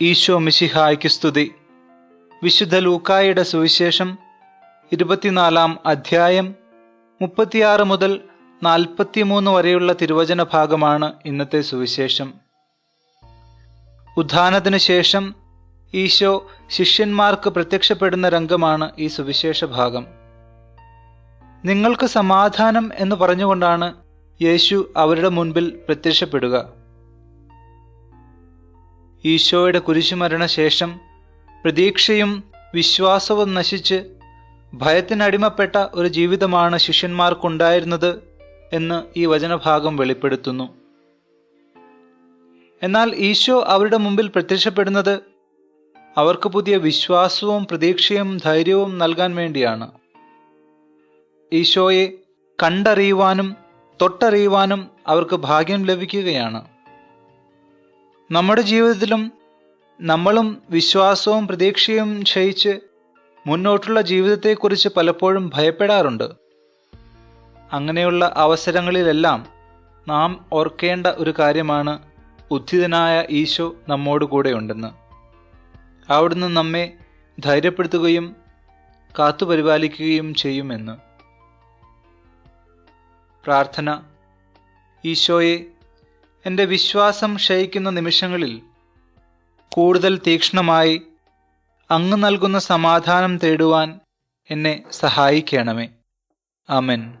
ഈശോ മിശിഹായ്ക്ക് സ്തുതി. വിശുദ്ധ ലൂക്കായുടെ സുവിശേഷം ഇരുപത്തിനാലാം അധ്യായം മുപ്പത്തിയാറ് മുതൽ നാൽപ്പത്തിമൂന്ന് വരെയുള്ള തിരുവചന ഭാഗമാണ് ഇന്നത്തെ സുവിശേഷം. ഉദ്ധാനത്തിനു ശേഷം ഈശോ ശിഷ്യന്മാർക്ക് പ്രത്യക്ഷപ്പെടുന്ന രംഗമാണ് ഈ സുവിശേഷ ഭാഗം. നിങ്ങൾക്ക് സമാധാനം എന്ന് പറഞ്ഞുകൊണ്ടാണ് യേശു അവരുടെ മുൻപിൽ പ്രത്യക്ഷപ്പെടുക. ഈശോയുടെ കുരിശുമരണശേഷം പ്രതീക്ഷയും വിശ്വാസവും നശിച്ച് ഭയത്തിനടിമപ്പെട്ട ഒരു ജീവിതമാണ് ശിഷ്യന്മാർക്കുണ്ടായിരുന്നത് എന്ന് ഈ വചനഭാഗം വെളിപ്പെടുത്തുന്നു. എന്നാൽ ഈശോ അവരുടെ മുമ്പിൽ പ്രത്യക്ഷപ്പെടുന്നത് അവർക്ക് പുതിയ വിശ്വാസവും പ്രതീക്ഷയും ധൈര്യവും നൽകാൻ വേണ്ടിയാണ്. ഈശോയെ കണ്ടറിയുവാനും തൊട്ടറിയുവാനും അവർക്ക് ഭാഗ്യം ലഭിക്കുകയാണ്. നമ്മുടെ ജീവിതത്തിലും നമ്മളും വിശ്വാസവും പ്രതീക്ഷയും ക്ഷയിച്ച് മുന്നോട്ടുള്ള ജീവിതത്തെക്കുറിച്ച് പലപ്പോഴും ഭയപ്പെടാറുണ്ട്. അങ്ങനെയുള്ള അവസരങ്ങളിലെല്ലാം നാം ഓർക്കേണ്ട ഒരു കാര്യമാണ് ഉദ്ധിതനായ ഈശോ നമ്മോട് കൂടെയുണ്ടെന്ന്. അവിടുന്ന് നമ്മെ ധൈര്യപ്പെടുത്തുകയും കാത്തുപരിപാലിക്കുകയും ചെയ്യുമെന്ന്. പ്രാർത്ഥന. ഈശോയെ എന്റെ വിശ്വാസം ക്ഷയിക്കുന്ന നിമിഷങ്ങളിൽ കൂടുതൽ തീക്ഷ്ണമായി അങ്ങ് നൽകുന്ന സമാധാനം തേടുവാൻ എന്നെ സഹായിക്കണമേ. ആമൻ.